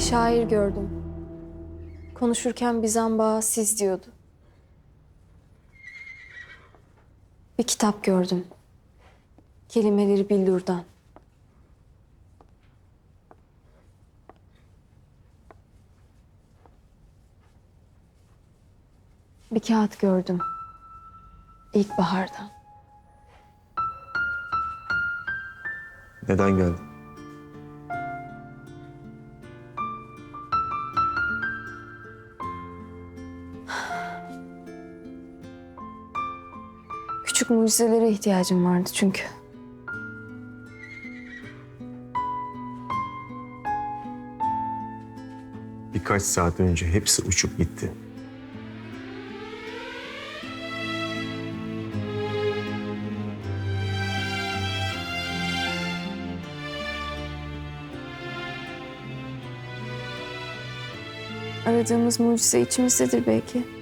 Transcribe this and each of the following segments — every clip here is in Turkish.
şair gördüm. Konuşurken bir zamba siz diyordu. Bir kitap gördüm. Kelimeleri billurdan. Bir kağıt gördüm. İlkbahardan. Neden geldin? Küçük mucizelere ihtiyacım vardı çünkü. Birkaç saat önce hepsi uçup gitti. Aradığımız mucize içimizdedir belki.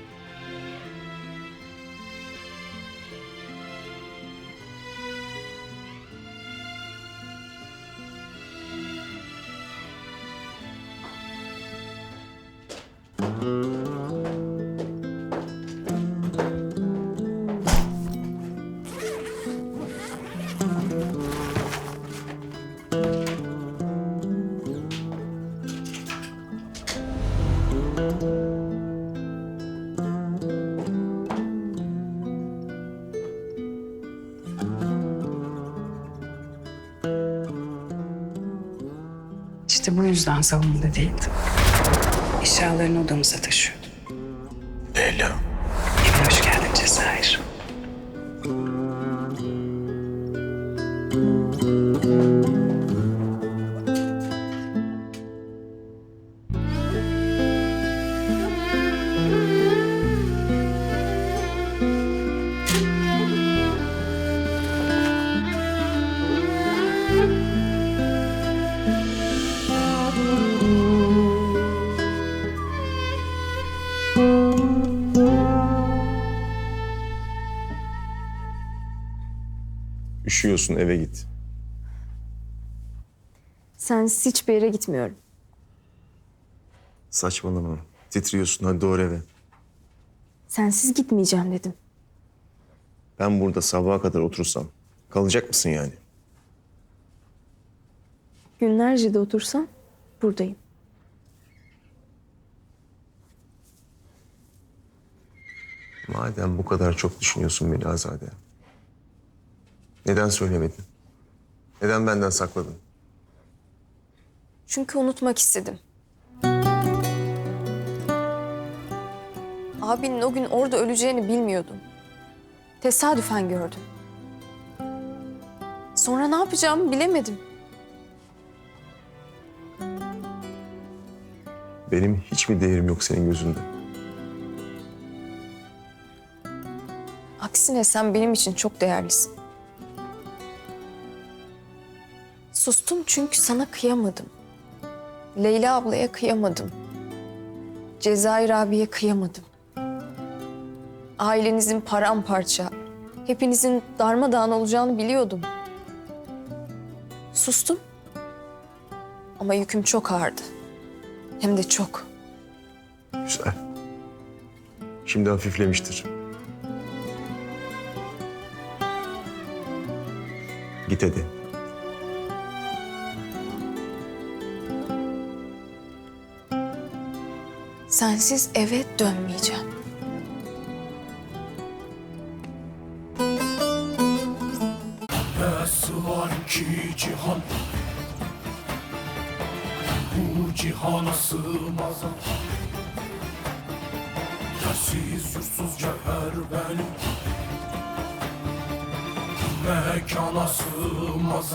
İşte bu yüzden salonda değildim. Eşyalarını odamıza taşıyordum. Leyla. Evine hoş geldin Cezayir. Üşüyorsun eve git. Sensiz hiçbir yere gitmiyorum. Saçmalama. Titriyorsun hadi doğru eve. Sensiz gitmeyeceğim dedim. Ben burada sabaha kadar otursam kalacak mısın yani? Günlerce de otursam buradayım. Madem bu kadar çok düşünüyorsun beni Azade. Neden söylemedin? Neden benden sakladın? Çünkü unutmak istedim. Abinin o gün orada öleceğini bilmiyordum. Tesadüfen gördüm. Sonra ne yapacağımı bilemedim. Benim hiç mi değerim yok senin gözünde? Aksine sen benim için çok değerlisin. Sustum çünkü sana kıyamadım. Leyla ablaya kıyamadım. Cezayir abiye kıyamadım. Ailenizin paramparça, hepinizin darmadağın olacağını biliyordum. Sustum. Ama yüküm çok ağırdı. Hem de çok. Güzel. Şimdi hafiflemiştir. Git hadi. Sensiz eve dönmeyeceğim. Nasıl var ki cihan? Bu cihana sığmaz. Yersiz yursuz cevher benim? Mekana sığmaz